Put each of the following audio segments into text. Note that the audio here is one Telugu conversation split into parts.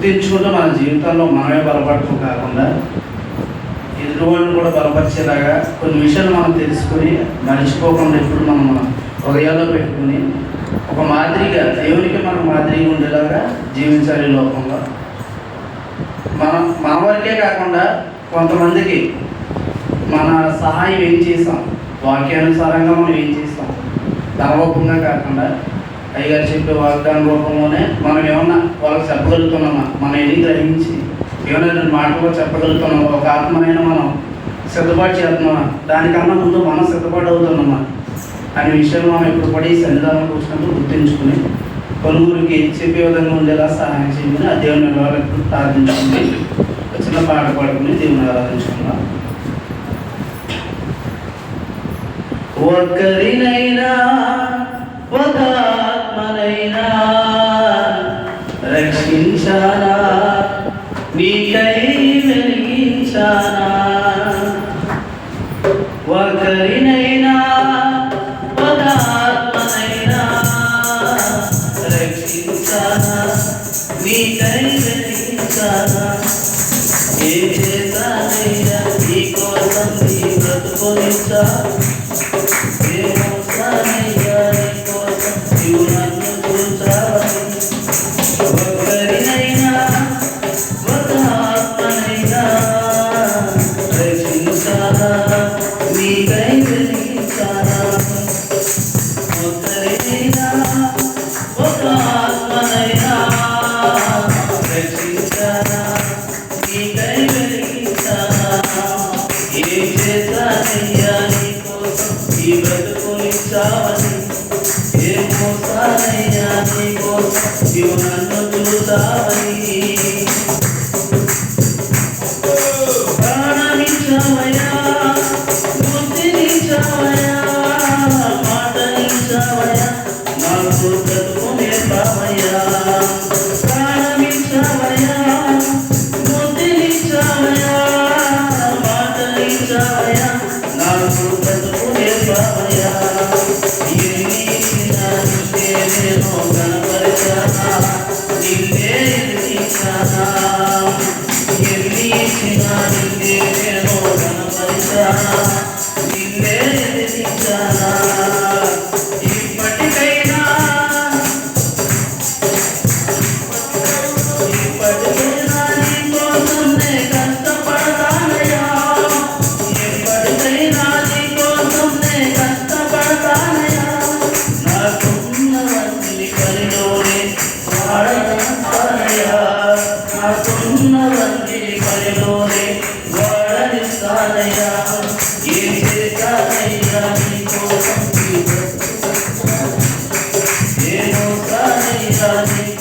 గుర్తించుకుంటూ మన జీవితంలో మనమే బలపడటం కాకుండా ఎదురువాడిని కూడా బలపరిచేలాగా కొన్ని విషయాలు మనం తెలుసుకొని మర్చిపోకుండా ఎప్పుడు మనం మనం హృదయాల్లో పెట్టుకుని ఒక మాదిరిగా దేవునికి మనం మాదిరిగా ఉండేలాగా జీవించాలి లోకంలో. మనం మన వరకే కాకుండా కొంతమందికి మన సహాయం ఏం చేస్తాం? వాక్యానుసారంగా మనం ఏం చేస్తాం? ధనరూపంగా కాకుండా అయ్యగారు చెప్పే వాగ్దాన రూపంలోనే మనం ఏమన్నా వాళ్ళకి చెప్పగలుగుతున్నామా? మనం ఏది గ్రహించి ఏమైనా మాట కూడా చెప్పగలుగుతున్నామా? ఒక ఆత్మైన మనం సిద్ధపాటు చేస్తున్నామా? దానికన్నా ముందు మనం సిద్ధపాటు అవుతున్నామా? అనే విషయం మనం ఎప్పుడు పడి సన్నిధానం కూర్చున్నట్టు గుర్తుంచుకుని పలువురికి చెప్పే విధంగా ఉండేలా సహాయం చేయమని ఆ దేవుని వాళ్ళకి ప్రార్థించుకుని చిన్న పాట పాడుకుని దేవుని ఆరాధించుకున్నాం ఒక్కరినైనా ऐसा नैया नी को जीवन को निचावनी हे मोसा नैया नी को जीवन को चुतावनी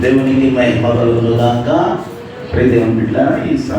దేవునికి మహిమ కలుగునుగాక. ప్రతి ప్రియ బిడ్డ ఈ సమయం